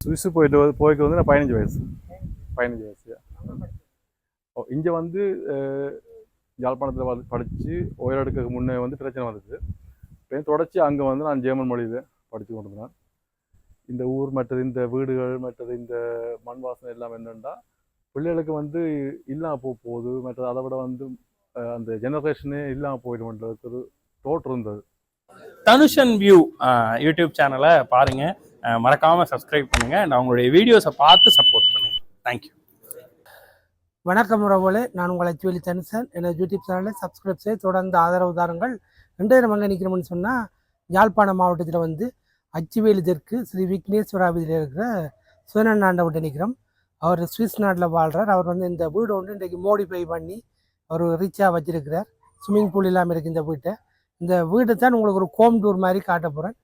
சுவிஸு போயிட்டு வந்து- போய்க்கு வந்து நான் பதினஞ்சு வயசு. பதினஞ்சு வயசு ஓ இங்கே வந்து யாழ்ப்பாணத்தில் படித்து உயரடுக்கு முன்னே வந்து பிரச்சனை வந்துச்சு. இப்போ தொடர்ச்சி அங்கே வந்து நான் ஜெர்மன் மொழியில் படித்து கொண்டு இருந்தேன் இந்த ஊர் மற்றது இந்த வீடுகள் மற்றது இந்த மண் வாசனை எல்லாம் என்னென்னா பிள்ளைகளுக்கு வந்து இல்லாமல் போக போகுது. மற்றது அதை விட வந்து அந்த ஜெனரேஷனே இல்லாமல் போயிடும்ன்றதுக்கு ஒரு தோற்று இருந்தது. தனுஷன் வியூ யூடியூப் சேனலை பாருங்க. மறக்காமல் சப்ஸ்கிரைப் பண்ணுங்க. and அவங்களுடைய வீடியோஸை பார்த்து சப்போர்ட் பண்ணுங்கள் தேங்க்யூ வணக்கம் உறவுகளே. நான் உங்கள் ஜுவலி தனுசன். எனது யூடியூப் சேனலை சப்ஸ்கிரைப் செய்து தொடர்ந்து ஆதரவு தாருங்கள். இன்றைய நம்ம நிற்கிறோம்னு சொன்னால் யாழ்ப்பாணம் மாவட்டத்தில் வந்து அச்சுவேலி தெற்கு ஸ்ரீ விக்னேஸ்வராபதியில் இருக்கிற சுவனன் ஆண்டவர்கிட்ட நிற்கிறோம். அவர் சுவிஸ் நாட்டில் வாழ்கிறார் அவர் வந்து இந்த வீடு ஒன்று இன்றைக்கு மோடிஃபை பண்ணி அவர் ரிச்சாக வச்சிருக்கிறார். ஸ்விம்மிங் பூல் இல்லாமல் இருக்குது இந்த வீட்டை. இந்த வீட்டை தான் உங்களுக்கு ஒரு கோம் டூர் மாதிரி காட்ட போகிறேன்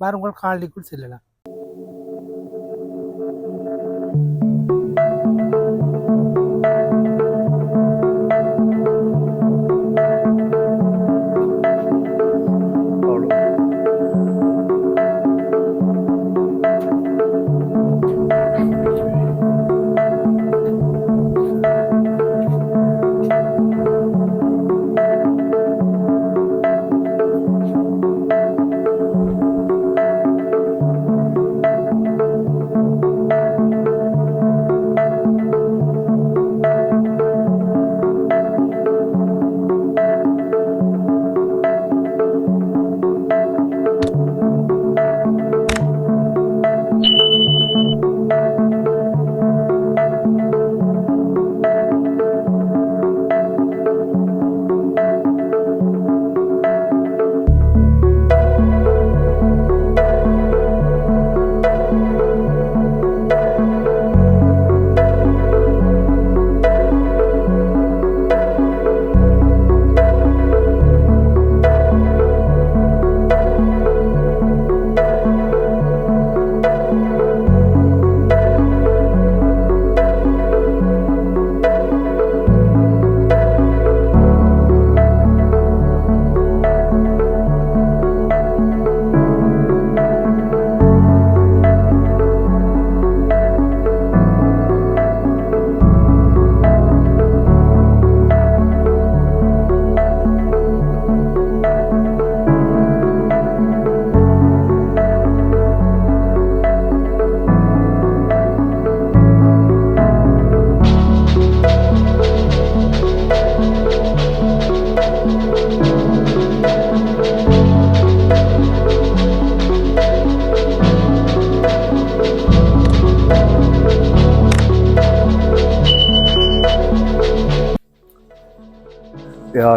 வேறு உங்கள் காலனிக்குள் செல்லலாம்.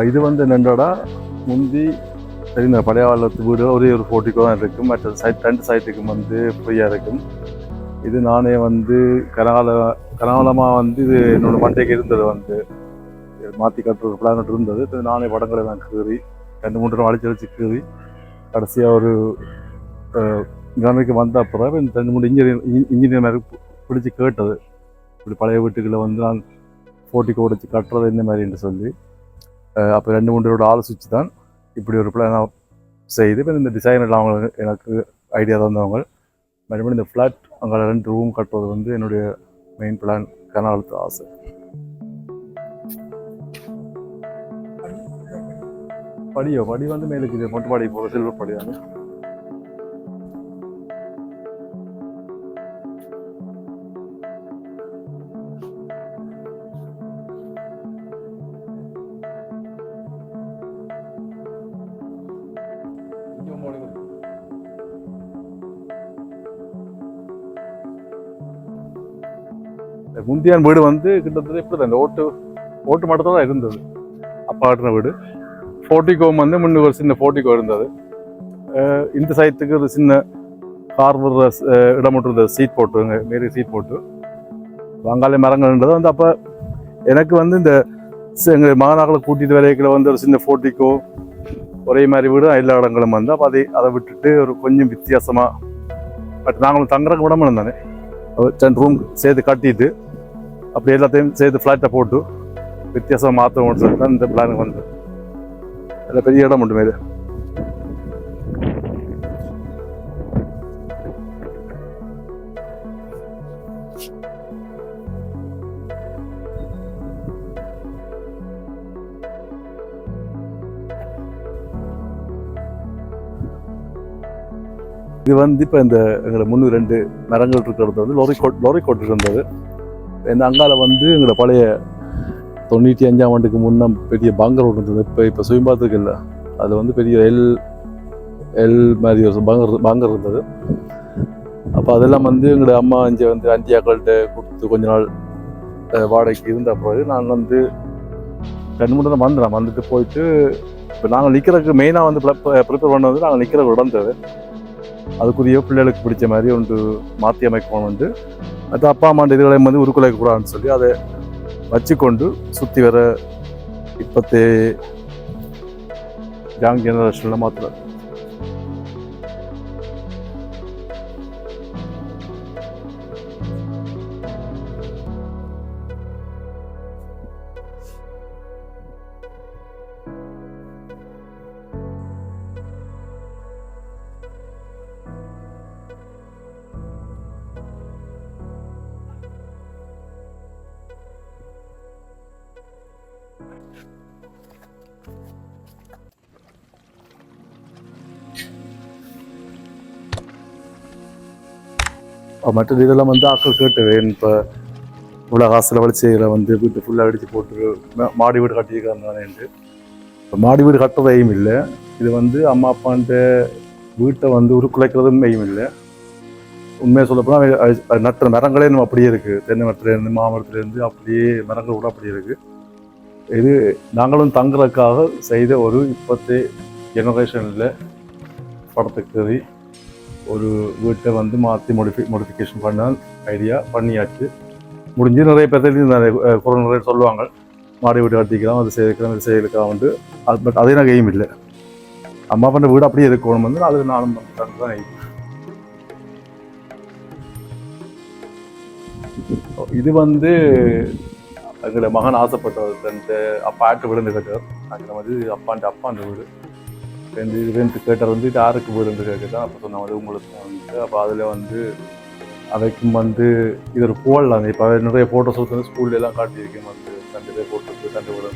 இது வந்து என்னென்றடா முந்தி தெரிந்த பழைய காலத்து வீடு ஒரே ஒரு ஃபோர்ட்டிக்கோ தான் இருக்கும். மற்ற சைட் ரெண்டு சைட்டுக்கும் வந்து ஃப்ரீயாக இருக்கும். இது நானே வந்து கனகால கனகாலமாக வந்து இது என்னோடய மண்டைக்கு இருந்தது வந்து. மாற்றி கட்டுற பிளான் இருந்தது. இது நானே படங்களை தான் கீறி ரெண்டு மூணு தடவை அடிச்சு அடிச்சு கீறி கடைசியாக ஒரு நிலைமைக்கு வந்த அப்புறம் இந்த ரெண்டு மூணு இன்ஜினியர் இன்ஜினியர் மாதிரி பிடிச்சி கேட்டது. இப்படி பழைய வீட்டுகளை வந்து நான் போட்டி உடைச்சு கட்டுறது இந்த மாதிரின்னு சொல்லி. அப்போ ரெண்டு மூணு பேரோட ஆலோசித்து தான் இப்படி ஒரு பிளான் செய்து இப்போ இந்த டிசைனர்லாம் அவங்க எனக்கு ஐடியா தந்தவங்க. மறுபடியும் இந்த ஃப்ளாட் அங்கே ரெண்டு ரூம் கட்டுறது வந்து என்னுடைய மெயின் பிளான் கனாலத்து ஆசை. படியோ படி வந்து மேலுக்கு இது மொட்டை படி போகிற சில்வர் படி தானே முந்தியான் வீடு வந்து கிட்டத்தட்ட இப்படி தான் இந்த ஓட்டு ஓட்டு மட்டும் தான் இருந்தது. அப்பா கட்டின வீடு. ஃபோர்ட்டிகோம் வந்து முன்னுக்கு ஒரு சின்ன ஃபோர்ட்டிகோ இருந்தது. இந்த சைட்டுக்கு ஒரு சின்ன கார் விடுற இடம் மட்டும் இருந்தது சீட் போட்டுங்க மாரி சீட் போட்டு. வங்காளி மரங்கள்ன்றது வந்து அப்போ எனக்கு வந்து இந்த எங்கள் மகனாக்களை கூட்டிகிட்டு வரைக்கிற வந்து ஒரு சின்ன ஃபோர்ட்டிக்கோ ஒரே மாதிரி வீடு தான் எல்லா இடங்களும் வந்து. அப்போ அதை அதை விட்டுட்டு ஒரு கொஞ்சம் வித்தியாசமாக பட் நாங்களும் தங்குறக்கு விட மாட்டோம் தானே. ரூம் சேர்த்து கட்டிட்டு அப்படி எல்லாத்தையும் சேர்த்து ஃப்ளாட்டை போட்டு வித்தியாசமாக மாற்றணும்னு சொல்லிட்டு இந்த பிளான் வந்து அதில் பெரிய இடம் உண்டு மாரி இது வந்து இப்போ இந்த எங்களை முந்நூறு ரெண்டு மரங்கள் இருக்கிறது வந்து லோரி கோட் லோரி கோட் இருந்தது. இந்த அங்கால வந்து எங்களோட பழைய தொண்ணூற்றி அஞ்சாம் ஆண்டுக்கு முன்னே பெரிய பங்கர் ஒன்று இருந்தது. இப்போ இப்போ சுயம் பார்த்துருக்குல்ல அது வந்து பெரிய எல் எல் மாதிரி ஒரு பங்கர் பங்கர் இருந்தது. அப்போ அதெல்லாம் வந்து எங்களோட அம்மா இங்கே வந்து அஞ்சியாக்கள்கிட்ட கொடுத்து கொஞ்ச நாள் வாடகைக்கு இருந்த பிறகு நான் வந்து ரெண்டு மூணு தான் வந்தேன் வந்துட்டு போயிட்டு இப்போ நாங்கள் நிற்கிறதுக்கு மெயினாக வந்து ப்ரிப்பேர் பண்ண வந்து நாங்கள் நிற்கிற உடந்தது அதுக்குரிய பிள்ளைகளுக்கு பிடிச்ச மாதிரி ஒன்று மாற்றி அமைக்கணும் வந்து அது அப்பா அம்மாண்ட இதுகளை வந்து உருக்குலைக்கக்கூடாதுன்னு சொல்லி அதை வச்சுக்கொண்டு சுற்றி வர இப்பத்தே யங் ஜெனரேஷனில் மாத்திரம். அஹ் மற்ற இதெல்லாம் வந்து ஆக்கள் கேட்டுவேன் இப்போ இவ்வளோ காசில் வளி செய்கிற வந்து வீட்டு ஃபுல்லாக அடித்து போட்டு மாடி வீடு கட்டியிருக்காங்கன்ட்டு இப்போ மாடி வீடு கட்டுறதையும் இல்லை. இது வந்து அம்மா அப்பான்ட்டு வீட்டை வந்து உருக்குலைக்கிறதும் மெய்யும் இல்லை. உண்மையாக சொல்லப்போனால் நட்டுற மரங்களே நம்ம அப்படியே இருக்குது தென்னை மரத்துலேருந்து மாமரத்துலேருந்து அப்படியே மரங்கள் கூட அப்படியே இருக்குது இது நாங்களும் தங்குறதுக்காக செய்த ஒரு இப்போத்தே ஜெனரேஷனில் படத்துக்கு ஒரு வீட்டை வந்து மாற்றி மோடிஃபை மோடிஃபிகேஷன் பண்ண ஐடியா பண்ணியாச்சு. முடிஞ்சு நிறைய பேர் நிறைய அஹ், குரல் நிறைய சொல்லுவாங்க. மாடி வீடு கட்டிக்கலாம் அது செய்யலாம் இது செய்யலாம் வந்து. அது பட் அதே நான் எய்ம் இல்லை. அம்மா பண்ண வீடு அப்படியே இருக்கணும் வந்து அது நானும் தான் இது வந்து எங்களோட மகன் ஆசைப்பட்டவர் தன்ட்டு அப்பா ஆட்டு விழுந்து அந்த அங்கே வந்து அப்பான்ட்டு அந்த வீடு. ரெண்டு ரெண்டு கேட்டார் வந்து இது யாருக்கு என்று கேட்குதான் அப்போ சொன்ன வந்து உங்களுக்கு வந்து அப்போ அதில் வந்து அதைக்கும் வந்து இது ஒரு போடலாம் இப்போ நிறைய ஃபோட்டோஸ் வந்து ஸ்கூல்ல எல்லாம் காட்டியிருக்கேன். வந்து ரெண்டு பேர் போட்டு ரெண்டு வீடு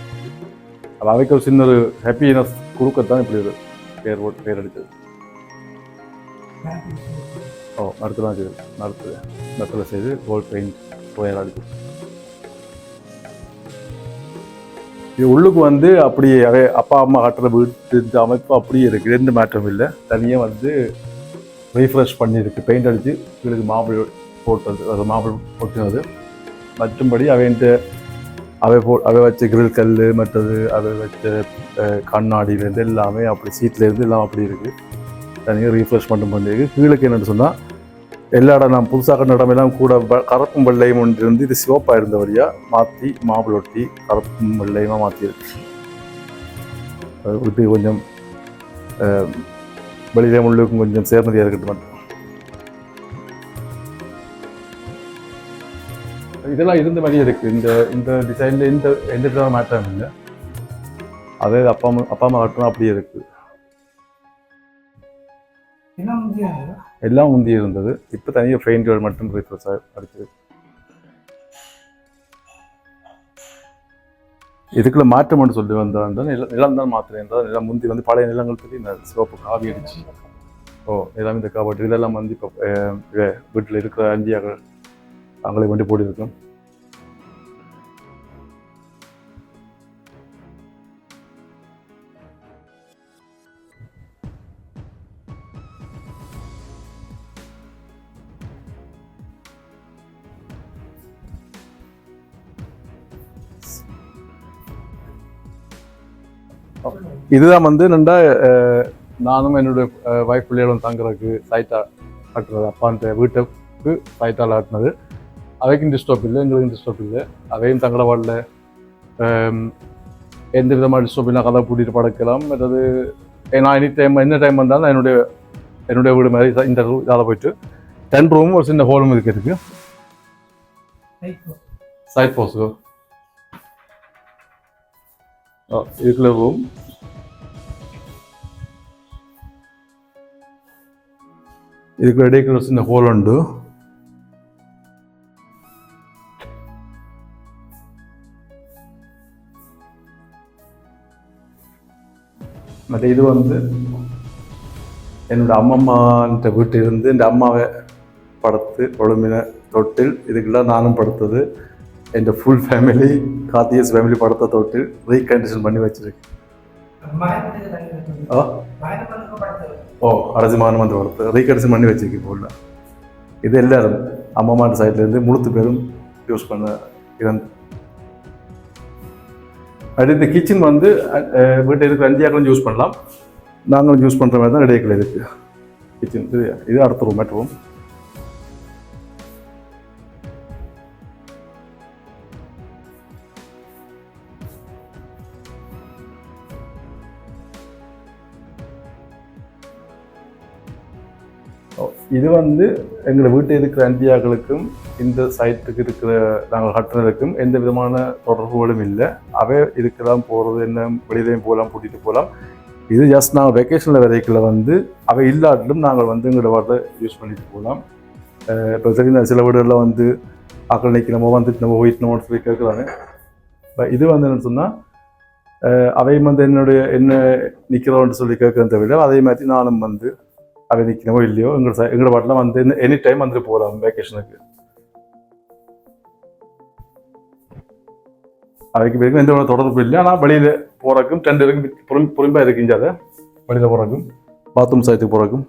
அப்போ அவைக்கு ஒரு சின்ன ஒரு ஹாப்பினஸ் கொடுக்கத்தான் இப்படி ஒரு பேர் போட்டு பேர் எடுத்தது. ஓ நடத்துலாம் செய்து நடத்து நடத்துல செய்து கோல்ட் பெயிண்ட் போயெல்லாம் அடிச்சு இது உள்ளுக்கு வந்து அப்படியே அப்பா அம்மா கட்டுற வீட்டு இந்த அமைப்பு அப்படியே இருக்குது எந்த மாற்றம் இல்லை. தனியாக வந்து ரீஃப்ரெஷ் பண்ணியிருக்கு பெயிண்ட் அடித்து இவளுக்கு மாபிள் போட்டது அது மாபிள் போட்டினது. மற்றும்படி அவைன்ட்டு அவை போ அவை வச்ச கிரில் கல் மற்றது அவை வச்ச கண்ணாடியிலேருந்து எல்லாமே அப்படி சீட்லேருந்து எல்லாம் அப்படி இருக்குது தனியாக ரீஃப்ரெஷ் மட்டும் பண்ணியிருக்கு கீழுக்கு என்னென்னு சொன்னால் எல்லா இடம் நான் புதுசாக கண்ட இடமெல்லாம் கூட வ- கருப்பும் வெள்ளையும் ஒன்று இருந்து இது சிவப்பாக இருந்த வழியாக மாற்றி மாப்பிளொட்டி ஒட்டி கருப்பும் வெள்ளையுமா மாற்றியிருக்கு அது விட்டு கொஞ்சம் வெளியில முள்ளுக்கும் கொஞ்சம் சேர்ந்ததாக இருக்கட்டும். மட்டும் இதெல்லாம் இருந்த மாதிரி இருக்குது இந்த இந்த டிசைனில் இந்த எந்த விதமான மாற்றம் இல்லை. அதே அப்பா அம்மா அப்பா அம்மா கட்டணும் அப்படியே இருக்குது என்ன முடியாது எல்லாம் முந்தி இருந்தது. இப்போ தனியாக ஃபெயின்கள் மட்டும் ரீஃப்ரெஷ் அடிச்சது இதுக்குள்ள என்று சொல்லி வந்தால் நிலம் நிலம் தான் மாத்திரம் என்றால் நிலம் முந்தி வந்து பழைய நிலங்கள் பற்றி இந்த சிவப்பு காவி அடிச்சு. ஓ எல்லாமே இந்த காப்பாட்டு இதெல்லாம் வந்து இப்போ வீட்டில் இருக்கிற அஞ்சியாக அவங்களே வண்டி போட்டிருக்கோம். இதுதான் வந்து நண்டா நானும் என்னுடைய வைஃப் பிள்ளைகளும் தங்குறதுக்கு சைட்டா கட்டுறது. அப்பான்ற வீட்டுக்கு சைட்டால் ஆட்டினது அவைக்கும் டிஸ்டர்ப் இல்லை எங்களுக்கும் டிஸ்டர்ப் இல்லை. அவையும் தங்கட வாடல எந்த விதமான டிஸ்டர்ப் இல்லை கதை கூட்டிகிட்டு படுக்கலாம். அதாவது நான் எனி டைம் என்ன டைம் வந்தாலும் என்னுடைய என்னுடைய வீடு மாதிரி இந்த இதால் போயிட்டு டென் ரூமும் ஒரு சின்ன ஹோலும் இருக்கு. இருக்கு சைட் போஸு இதுக்குள்ள இதுக்கு இடைக்குள்ள చిన్న హోల్ ఉండు மற்ற இது வந்து என்னோட அம்மம்மான்ட்ட வீட்டிலிருந்து இந்த அம்மாவை படுத்து கொழுமின தொட்டில் இதுக்கெல்லாம் நானும் படுத்தது. என் ஃபுல் ஃபேமிலி காத்தியஸ் ஃபேமிலி படத்தை தொட்டு ரீகண்டிஷன் பண்ணி வச்சிருக்கேன் ஓ ஓ அரைச்சி மாதம் வந்து படுத்து ரீகண்டிஷன் பண்ணி வச்சிருக்கேன் உள்ள இது எல்லாரும் அம்மம்மாட்ட சைட்லேருந்து முழுத்து பேரும் யூஸ் பண்ண இறந்து அடுத்து இந்த கிச்சன் வந்து வீட்டில் இருக்கிற அந்தியாக்களும் யூஸ் பண்ணலாம் நாங்களும் யூஸ் பண்ணுற மாதிரி தான் ரெடியாக்கள் இருக்குது கிச்சன் இது இது அடுத்த ரூம் ரூம் இது வந்து எங்களை வீட்டில் இருக்கிற அந்தியாக்களுக்கும் இந்த சைட்டுக்கு இருக்கிற நாங்கள் கட்டுறதுக்கும் எந்த விதமான தொடர்புகளும் இல்லை. அவை இதுக்கெல்லாம் போகிறது என்ன வெளியிலையும் போகலாம் கூட்டிகிட்டு போகலாம். இது ஜஸ்ட் நாங்கள் வெக்கேஷனில் வரைக்கில் வந்து அவை இல்லாட்டிலும் நாங்கள் வந்து எங்களோட வாட்டை யூஸ் பண்ணிட்டு போகலாம். இப்போ தெரிந்த சில வீடுகளில் வந்து ஆக்கள் நிற்கணுமோ வந்துட்டு நம்ம போயிட்டு சொல்லி கேட்குறாங்க. இது வந்து என்னென்னு சொன்னால் அவையும் வந்து என்னுடைய என்ன நிற்கிறோன்னு சொல்லி கேட்கறத தவிர அதே மாதிரி நானும் வந்து அவை நிற்கிறமோ இல்லையோ எங்களோட எங்களோட பாட்டில் வந்து எனி டைம் வந்துட்டு போகலாம் வெக்கேஷனுக்கு அவைக்கு பிறகு எந்த ஒரு தொடர்பு இல்லை ஆனால் வெளியில் போகிறக்கும் டென்ட் இருக்கும் புறம் புறம்பாக இருக்குங்க அதை வெளியில் போகிறக்கும் பாத்ரூம் சைட்டுக்கு போகிறக்கும்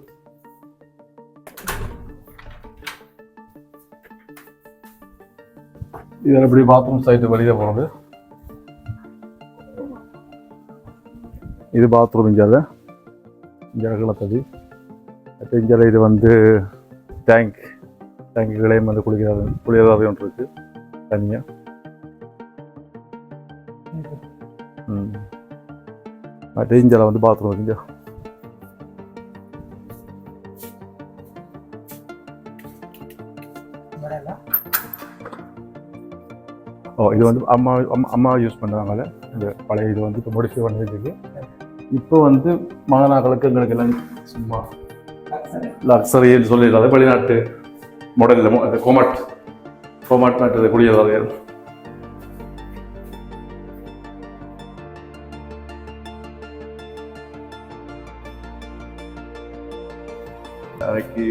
இதில் எப்படி பாத்ரூம் சைட்டு வெளியில் போகிறது இது பாத்ரூம் இங்கே அதை இங்கே கிளத்தது அப்போ இது வந்து டேங்க் டேங்குகளையும் வந்து குளிக்கிறது குளிர்தாவே ஒன்று இருக்குது தனியாக ம். மற்ற வந்து பாத்ரூம் இங்கே ஓ இது வந்து அம்மா அம்மா யூஸ் பண்ணுறாங்கல்ல இந்த பழைய இது வந்து இப்போ முடிச்சு பண்ணிருக்கு இப்போ வந்து மகனாக்களுக்கு எங்களுக்கு எல்லாம் சும்மா லக்ஸரின்னு சொல்லிடுறாரு வெளிநாட்டு மாடலில் அந்த கோமட் கோமாட் நாட்டு குடியேறாது அதுக்கு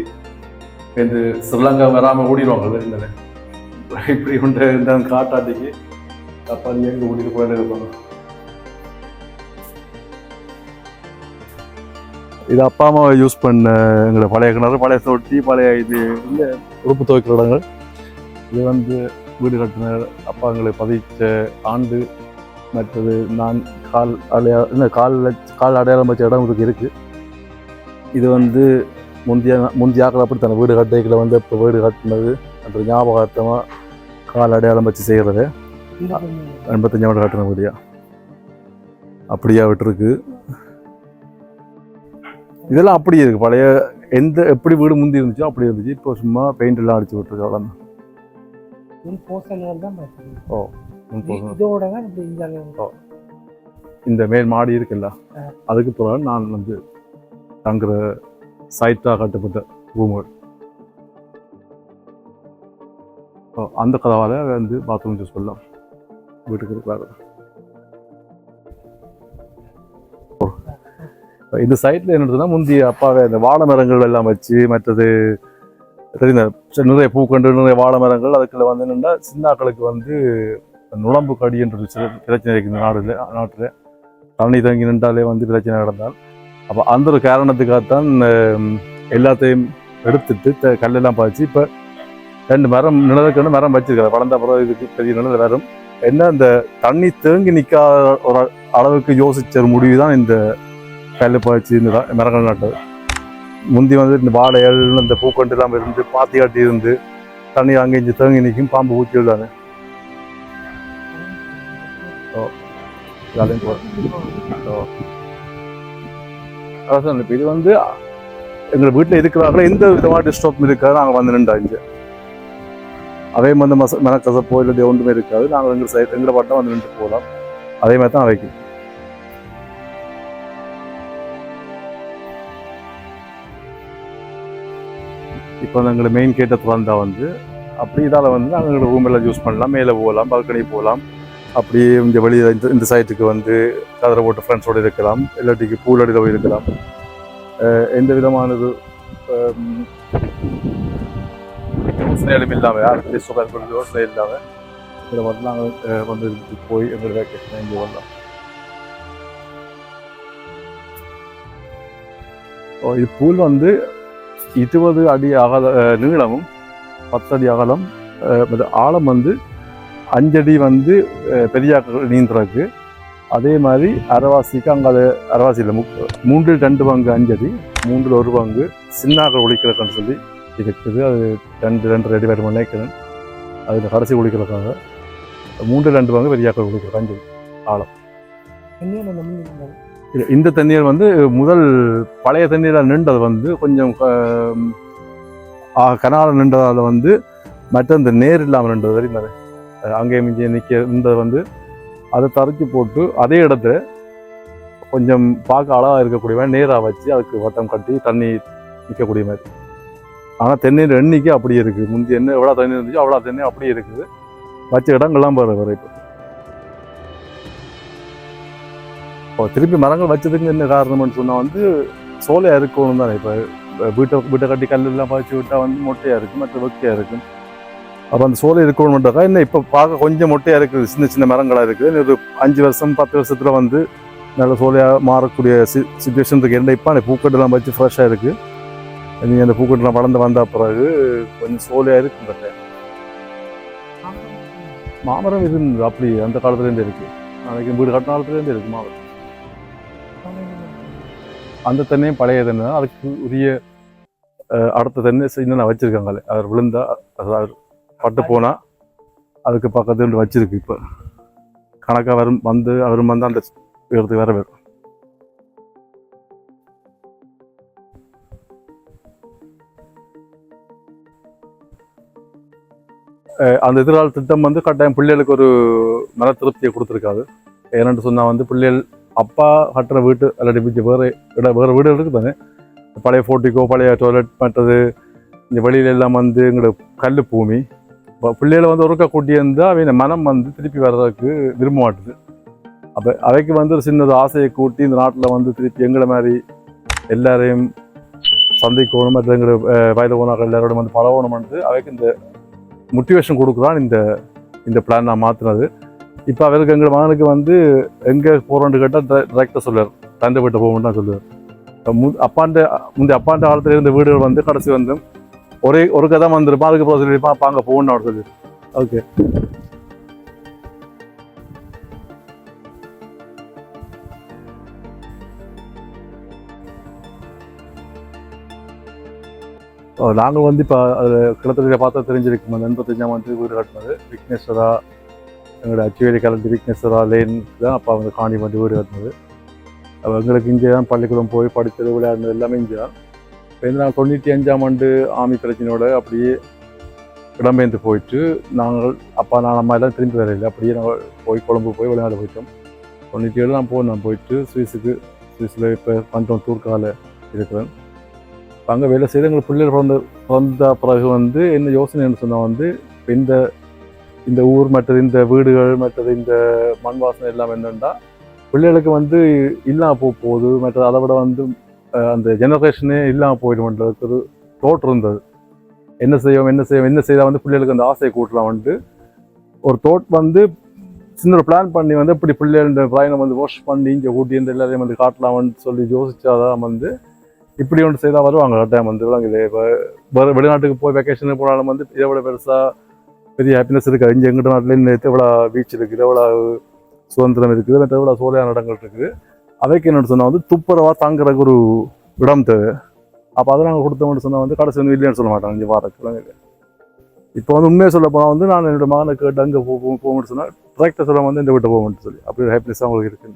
இந்த ஸ்ரீலங்கா வராமல் ஓடிடுவாங்கல்ல இந்த இப்படி உண்டு இந்த காட்டாட்டிக்கு கப்பால் எங்கே ஓடிட்டு போயிட்டு இருப்பாங்க. இது அப்பா அம்மா யூஸ் பண்ண எங்களோட பழைய கிணறு பழைய தொட்டி பழைய இது இல்லை உறுப்பு துவைக்கிற இடங்கள். இது வந்து வீடு கட்டின அப்பா எங்களை பதிச்ச ஆண்டு மற்றது நான் கால் அடையா இல்லை கால் கால் அடையாளம் வச்ச இடம் இதுக்கு இருக்குது இது வந்து முந்தைய முந்தைய ஆக்கள் அப்படி தன வீடு கட்டைக்கில் வந்து இப்போ வீடு கட்டினது. அந்த ஞாபகார்த்தமாக கால் அடையாளம் வச்சு செய்கிறது எண்பத்தஞ்சாவது கட்டின வீடியா. அப்படியா விட்டுருக்கு இதெல்லாம் அப்படியே இருக்கு. பழைய எந்த எப்படி வீடு முந்தி இருந்துச்சோ அப்படி இருந்துச்சு. இப்போ சும்மா பெயிண்ட் எல்லாம் அடிச்சு விட்டுருக்கு அவ்வளோ போசல்கள் தான் பார்த்தீங்க ஓ முன் போதும். இதோட தான் இப்படி இந்த இந்த மேல் மாடி இருக்குல்ல. அதுக்கு பிறகு நான் வந்து தங்குற சைட்டாக கட்டப்பட்ட ரூம்கள் ஓ, அந்த கதவால் வந்து பாத்ரூம் யூஸ் பண்ணலாம் வீட்டுக்கு வேறு இந்த சைட்டில் என்னதுன்னா முந்தைய அப்பாவே இந்த வாழை மரங்கள் எல்லாம் வச்சு மற்றது தெரிந்த நிறைய பூக்கண்டு நிறைய வாழை மரங்கள் அதுக்குள்ள வந்து என்னென்னா சின்னாக்களுக்கு வந்து நுழம்பு கடின்ற பிரச்சனை இருக்குது இந்த நாடுல நாட்டில். தண்ணி தங்கி நின்றாலே வந்து பிரச்சனை நடந்தால். அப்போ அந்த ஒரு காரணத்துக்காகத்தான் எல்லாத்தையும் எடுத்துட்டு கல்லெல்லாம் பாய்ச்சி இப்போ ரெண்டு மரம் நிழலுக்கு மரம் வச்சிருக்காரு வளர்ந்த அப்புறம் இதுக்கு பெரிய நிழல் வரும். என்ன இந்த தண்ணி தேங்கி நிற்காத ஒரு அளவுக்கு யோசிச்ச ஒரு முடிவு தான் இந்த கல் பாய்ச்சி இந்த ர- மரங்கள் முந்தி வந்து இந்த வாழைகள் இந்த பூக்கொண்டு எல்லாம் இருந்து பாத்தி காட்டி இருந்து தண்ணி அங்கே இஞ்சி தேங்கி நிற்கும் பாம்பு ஊற்றி விடாது அதையும் போ அதான் இப்போ இது வந்து எங்கள் வீட்டில் இருக்கிறாங்களே எந்த விதமான டிஸ்டர்பும் இருக்காது. நாங்கள் வந்து நின்றா இங்கே அதே வந்து மச மனக்கசப்போ இல்லை ஒன்றுமே இருக்காது. நாங்கள் எங்கள் சைட் எங்களை பாட்டம் வந்து நின்று போகலாம். அதே மாதிரி தான் வைக்கணும் இப்போ நாங்கள் மெயின் கேட்டை திறந்தா வந்து அப்படி இதால் வந்து நாங்கள் ரூம் எல்லாம் யூஸ் பண்ணலாம். மேலே போகலாம் பால்கனி போகலாம். அப்படியே இங்கே வெளியில் இந்த இந்த சைட்டுக்கு வந்து கதரை போட்டு ஃப்ரெண்ட்ஸோடு இருக்கலாம். இல்லாட்டிக்கு பூல் அடியில் போய் இருக்கலாம். எந்த விதமானது யோசனைகளும் இல்லாமல் யாருக்கு சுகர் யோசனை இல்லாமல் இதில் வந்து நாங்கள் வந்து இதுக்கு போய் எங்கள் வேக்கேஷன் இங்கே வரலாம். ஓ, இது பூல் வந்து இருபது அடி அகல நீளமும் பத்து அடி அகலம் ஆழம் வந்து அஞ்சடி வந்து பெரியாக்கள் நீந்துறதுக்கு அதே மாதிரி அரவாசிக்கு அங்கே அது அரவாசியில் முக் மூன்றில் ரெண்டு பங்கு அஞ்சடி மூன்றில் ஒரு பங்கு சின்னாக்கள் ஒழிக்கிறக்குன்னு சொல்லி இருக்குது. அது ரெண்டு ரெண்டு ரெடி வேறு நினைக்கிறேன். அதில் கடைசி ஒழிக்கிறக்காக மூன்று ரெண்டு பங்கு பெரியாக்கள் ஒழிக்கிறது அஞ்சடி என்ன இந்த தண்ணீர் வந்து முதல் பழைய தண்ணீராக நின்றது வந்து கொஞ்சம் கனால நின்றதால் வந்து மற்ற இந்த நேர் இல்லாமல் நின்றது தெரியுமா அது? அங்கேயும் இங்கே நிற்க இருந்தது வந்து அதை தரைச்சி போட்டு அதே இடத்துல கொஞ்சம் பார்க்க அழகாக இருக்கக்கூடிய மாதிரி நேராக வச்சு அதுக்கு வட்டம் கட்டி தண்ணி நிற்கக்கூடிய மாதிரி. ஆனால் தென்னீர் எண்ணிக்கை அப்படியே இருக்குது. முந்தி என்ன எவ்வளோ தண்ணி இருந்துச்சோ அவ்வளோ தண்ணி அப்படியே இருக்குது. வச்ச இடங்கள்லாம் பாரு வர இப்போ இப்போ திருப்பி மரங்கள் வச்சதுக்கு என்ன காரணம்னு சொன்னால் வந்து சோலையாக இருக்கணும் தானே. இப்போ வீட்டை வீட்டை கட்டி கல்லெல்லாம் பாய்ச்சி விட்டால் வந்து மொட்டையாக இருக்கும் மற்ற வெக்கையாக இருக்கும். அப்போ அந்த சோலை இருக்கணும்ன்றக்கா என்ன இப்போ பார்க்க கொஞ்சம் மொட்டையாக இருக்குது சின்ன சின்ன மரங்களாக இருக்குது. இன்னும் ஒரு அஞ்சு வருஷம் பத்து வருஷத்தில் வந்து நல்ல சோலையாக மாறக்கூடிய சி சுச்சுவேஷன் இருக்குது என்ன இப்போ அந்த பூக்கட்டெல்லாம் வச்சு ஃப்ரெஷ்ஷாக இருக்குது நீங்கள் அந்த பூக்கட்டெல்லாம் வளர்ந்து வந்த பிறகு கொஞ்சம் சோலையாக இருக்கும் கட்ட மாமரம் இருந்தது அப்படி அந்த காலத்துலேருந்து இருக்குது நாளைக்கு வீடு கட்டின காலத்துலேருந்து இருக்குது மாமரம். அந்த தென்னையும் பழைய தென்னை தான். அதுக்கு உரிய அடுத்த தென்னை இன்னும் வச்சுருக்காங்களே அவர் விழுந்தா அது அவர் பட்டு போனால் அதுக்கு பக்கத்து இருந்து வச்சிருக்கு இப்போ. கணக்காக வரும் வந்து அவரும் வந்து அந்த இடத்துக்கு வேறு வரும். அந்த எதிர்கால திட்டம் வந்து கட்டாயம் பிள்ளைகளுக்கு ஒரு மன திருப்தியை கொடுத்துருக்காது. ஏனென்று சொன்னால் வந்து பிள்ளைகள் அப்பா கட்டுற வீட்டு அல்லாட்டி மிச்ச வேறு இட வேறு வீடு இருக்குது தானே? பழைய ஃபோட்டிக்கோ பழைய டாய்லெட் பண்ணுறது இந்த வெளியில எல்லாம் வந்து எங்களோட கல் பூமி. இப்போ பிள்ளைகளை வந்து ஒருக்கா கூட்டியிருந்தால் அவங்க மனம் வந்து திருப்பி வர்றதுக்கு விரும்ப மாட்டுது. அப்போ அவைக்கு வந்து ஒரு சின்னது ஆசையை கூட்டி இந்த நாட்டில் வந்து திருப்பி எங்களை மாதிரி எல்லாரையும் சந்திக்கணும் மற்ற எங்களை வயது போனாக்கள் எல்லாரோடும் வந்து பழகணும்னு அவைக்கு இந்த மோட்டிவேஷன் கொடுக்குறான் இந்த இந்த பிளான் நான் மாற்றினது இப்போ அவருக்கு எங்கள் மகனுக்கு வந்து எங்கே போகிறோன்னு கேட்டால் டிரெக்டாக சொல்லுவார். தந்தை வீட்டை போகணும்னு தான் சொல்லுவார். மு அப்பாண்ட முந்தைய அப்பாண்ட காலத்தில் இருந்த வீடுகள் வந்து கடைசி வந்து ஒரே ஒரு கதை வந்திருப்பான் அதுக்கு போக சொல்லியிருப்பான் அப்பா அங்கே போகணும்னு அவர் சொல்லி ஓகே நாங்கள் வந்து இப்போ அதில் கிளத்தில் பார்த்தா தெரிஞ்சிருக்கும். அந்த எண்பத்தஞ்சாம் ஆண்டு வீடு கட்டினது. விக்னேஸ்வரா எங்களோட அச்சுவேலி கலந்து விக்னேஸ்வரா தான் அப்பா வந்து காணி வந்து வீடு வந்தது அப்போ எங்களுக்கு இங்கே தான் பள்ளிக்கூடம் போய் படித்தது விளையாடுனது எல்லாமே இங்கே தான். இப்போ நான் தொண்ணூற்றி அஞ்சாம் ஆண்டு ஆமி பிரச்சனையோட அப்படியே இடம்பெயர்ந்து போயிட்டு நாங்கள் அப்பா நான் அம்மா எல்லாம் திரும்பி வரையில அப்படியே நாங்கள் போய் கொழம்பு போய் விளையாட போயிட்டோம். தொண்ணூற்றி ஏழு நான் போனேன் போயிட்டு சுவிஸுக்கு சுவிஸில் இப்போ பண்டம் தூர்க்கால இருக்கிறேன். இப்போ அங்கே வேலை செய்து எங்களுக்கு பிள்ளைகள் பிறந்த பிறந்த பிறகு வந்து என்ன யோசனைன்னு சொன்னால் வந்து இப்போ இந்த இந்த ஊர் மற்றது இந்த வீடுகள் மற்றது இந்த மண் வாசனை எல்லாம் என்னென்னா பிள்ளைகளுக்கு வந்து இல்லாமல் போக போகுது. மற்றது அதை விட வந்து அந்த ஜெனரேஷனே இல்லாமல் போயிடும்ன்றதுக்கு ஒரு தோற்று இருந்தது. என்ன செய்வோம் என்ன செய்வோம் என்ன செய்தால் வந்து பிள்ளைகளுக்கு அந்த ஆசையை கூட்டலாம் வந்து. ஒரு தோட் வந்து சின்ன ஒரு பிளான் பண்ணி வந்து இப்படி பிள்ளைகள் இந்த பயணம் வந்து வாஷ் பண்ணி இங்கே ஊட்டி இந்த எல்லாரையும் வந்து காட்டலாம்னு சொல்லி யோசிச்சாதான் வந்து இப்படி ஒன்று செய்தால் வருவாங்க. கட்டாயம் வந்து விளங்குது இப்போ வெளிநாட்டுக்கு போய் வெக்கேஷனுக்கு போனாலும் வந்து இதை விட பெருசாக பெரிய ஹாப்பினஸ் இருக்குது இங்கே எங்கிட்ட நாட்டில் நேற்று எவ்வளோ பீச் இருக்குது எவ்வளோ சுதந்திரம் இருக்குது மற்ற எவ்வளோ சோலையான இடங்கள் இருக்குது. அவைக்கு என்னென்னு சொன்னால் வந்து துப்புரவாக தாங்குறதுக்கு ஒரு இடம் தேவை. அப்போ அதை நாங்கள் கொடுத்தோம்னு சொன்னால் வந்து கடைசி வந்து இல்லைன்னு சொல்ல மாட்டாங்க. இங்கே வாரத்துக்கு இப்போ வந்து உண்மையை சொல்ல போனால் வந்து நான் என்னோடய மகனை கேட்டு அங்கே போ போகணும்னு சொன்னால் டிராக்டர் சொல்ல வந்து இந்த வீட்டை போகணும்னு சொல்லி. அப்படி ஒரு ஹாப்பினஸ் அவங்களுக்கு இருக்குது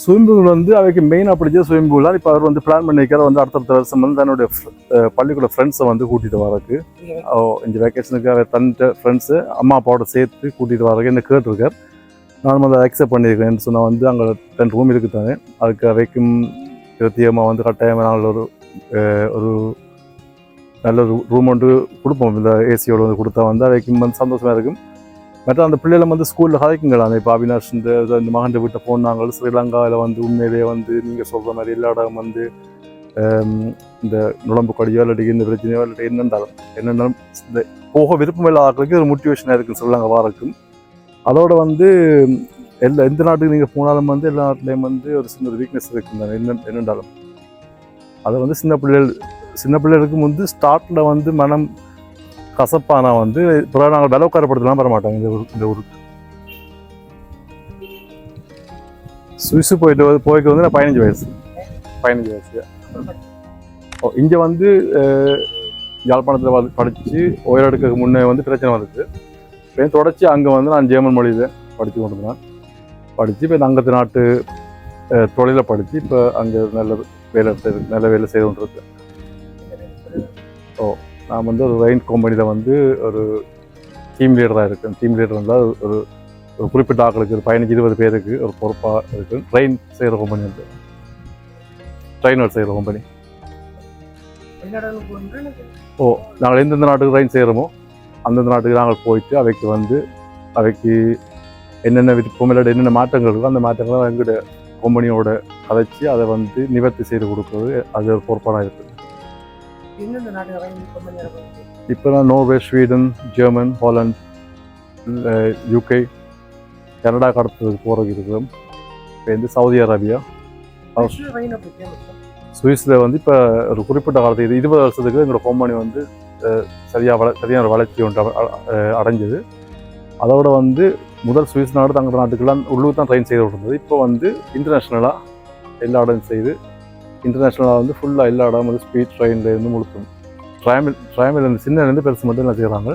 ஸ்விமிங் பூல் வந்து அவைக்கு மெயினாக பிடிச்ச ஸ்விமிங் பூல் இப்போ அவர் வந்து பிளான் பண்ணிக்கிறார் வந்து அடுத்தடுத்த வருஷம் வந்து தன்னுடைய பள்ளிக்கூட ஃப்ரெண்ட்ஸை வந்து கூட்டிகிட்டு வரக்கு இந்த வெக்கேஷனுக்கு அவர் தன்னிட்ட ஃப்ரெண்ட்ஸு அம்மா அப்பாவோட சேர்த்து கூட்டிகிட்டு வரக்கு என்ன கேட்டிருக்கார். நானும் அதை அக்செப்ட் பண்ணியிருக்கேன் சொன்னால் வந்து அங்கே டென் ரூம் இருக்குது தானே. அதுக்கு அவைக்கும் பிரத்தியமாக வந்து கட்டாயமாக நாங்கள் ஒரு ஒரு நல்ல ஒரு ரூம் ஒன்று கொடுப்போம். இந்த ஏசியோட வந்து கொடுத்தா வந்து அவைக்கும் வந்து சந்தோஷமாக இருக்கும். மற்ற அந்த பிள்ளைகளை வந்து ஸ்கூலில் கதைக்குங்களா? அந்த இப்போ அவினாஷ் இந்த இந்த மகன் வீட்டை போனாங்க. ஸ்ரீலங்காவில் வந்து உண்மையிலேயே வந்து நீங்கள் சொல்கிற மாதிரி எல்லா இடம் வந்து இந்த நுழம்பு கொடியோ இல்லாட்டி இந்த பிரச்சனையோ இல்லாட்டி என்னென்றாலும் என்னென்னாலும் இந்த போக விருப்பம் இல்லாத ஆட்களுக்கு ஒரு மோட்டிவேஷனாக இருக்குன்னு சொல்லுவாங்க வாரக்கும் அதோட வந்து எல்லா எந்த நாட்டுக்கு நீங்கள் போனாலும் வந்து எல்லா நாட்டிலையும் வந்து ஒரு சின்ன ஒரு வீக்னஸ் இருக்குங்க. என்ன என்னென்றாலும். அதை வந்து சின்ன பிள்ளைகள் சின்ன பிள்ளைகளுக்கு வந்து ஸ்டார்ட்டில் வந்து மனம் கசப்பானா வந்து பிறகு நாங்கள் விலை உட்காரப்படுத்தலாம் வர மாட்டாங்க இந்த ஊர் இந்த ஊருக்கு. சுவிஸு போயிட்டு வந்து போய்க்கு வந்து நான் பதினஞ்சு வயசு. பதினஞ்சு வயசு. ஓ இங்கே வந்து யாழ்ப்பாணத்தில் வந்து படித்து உயரடுக்கு முன்னே வந்து பிரச்சனை வந்துச்சு. இப்போ தொடர்ச்சி அங்கே வந்து நான் ஜெர்மன் மொழியில் படித்து கொண்டு இருந்தேன் படித்து இப்போ அங்கத்து நாட்டு தொழிலை படித்து இப்போ அங்கே நல்ல வேலை நல்ல வேலை செய்து கொண்டிருக்கேன் நான் வந்து ஒரு வைன் கம்பெனியில் வந்து ஒரு டீம் லீடராக இருக்கேன். டீம் லீடர் இருந்தால் ஒரு ஒரு குறிப்பிட்ட ஆக்களுக்கு ஒரு பதினஞ்சு இருபது பேருக்கு ஒரு பொறுப்பாக இருக்கு. ட்ரெயின் செய்கிற கம்பெனி வந்து. ட்ரெயினர் செய்கிற கம்பெனி ஓ நாங்கள் எந்தெந்த நாட்டுக்கு ட்ரெயின் செய்கிறோமோ அந்தந்த நாட்டுக்கு நாங்கள் போயிட்டு அவைக்கு வந்து அவைக்கு என்னென்ன விருப்பம் என்னென்ன மாற்றங்கள் இருக்கோ அந்த மாற்றங்களை எங்களோட கம்பெனியோட கதைச்சி அதை வந்து நிவர்த்தி செய்து கொடுக்குறது அது ஒரு பொறுப்பான இருக்குது எந்தெந்த நான் Norway Sweden German Holland UK Canada கடத்துறதுக்கு போகிறதுக்கு இருக்கிறோம் இப்போ வந்து சவுதி அரேபியா சுவிஸில் வந்து இப்போ ஒரு குறிப்பிட்ட காலத்துக்கு இது இருபது வருஷத்துக்கு எங்களோட கம்பெனி வந்து சரியாக வள சரியான ஒரு வளர்ச்சி ஒன்று அடைஞ்சது. அதோட வந்து முதல் சுவிஸ் நாடு தங்கள் நாட்டுக்கெல்லாம் உள்ளூர் தான் ட்ரெயின் செய்து இருந்தது இப்போ வந்து இன்டர்நேஷ்னலாக எல்லா இடம் செய்து இன்டர்நேஷ்னலாக வந்து ஃபுல்லாக எல்லா இடம் வந்து ஸ்பீட் ட்ரெயின்லேருந்து முழுக்கும் ட்ராமில் ட்ராமில் இருந்து சின்னலேருந்து பெருசு மட்டும் என்ன செய்கிறாங்க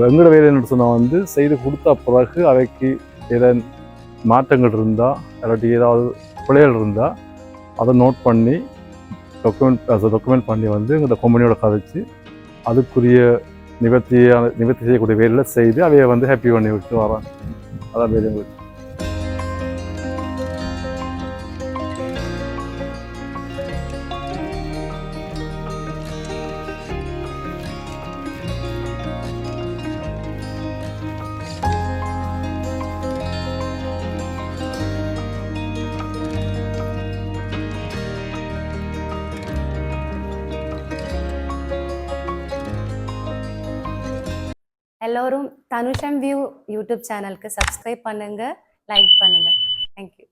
வெங்கட வேலை என்ன சொன்னால் வந்து செய்து கொடுத்த பிறகு அவைக்கு ஏதாவது மாற்றங்கள் இருந்தால் இல்லாட்டி ஏதாவது பிள்ளைகள் இருந்தால் அதை நோட் பண்ணி டாக்குமெண்ட் டாக்குமெண்ட் பண்ணி வந்து இந்த கம்பெனியோட கதைச்சு அதுக்குரிய நிவர்த்தியான நிவர்த்தி செய்யக்கூடிய வேலையில் செய்து அவையை வந்து ஹாப்பி பண்ணி விட்டு வரான் அதான் வேலை யூடியூப் சேனலுக்கு சப்ஸ்கிரைப் பண்ணுங்கள் லைக் பண்ணுங்கள் தேங்க்யூ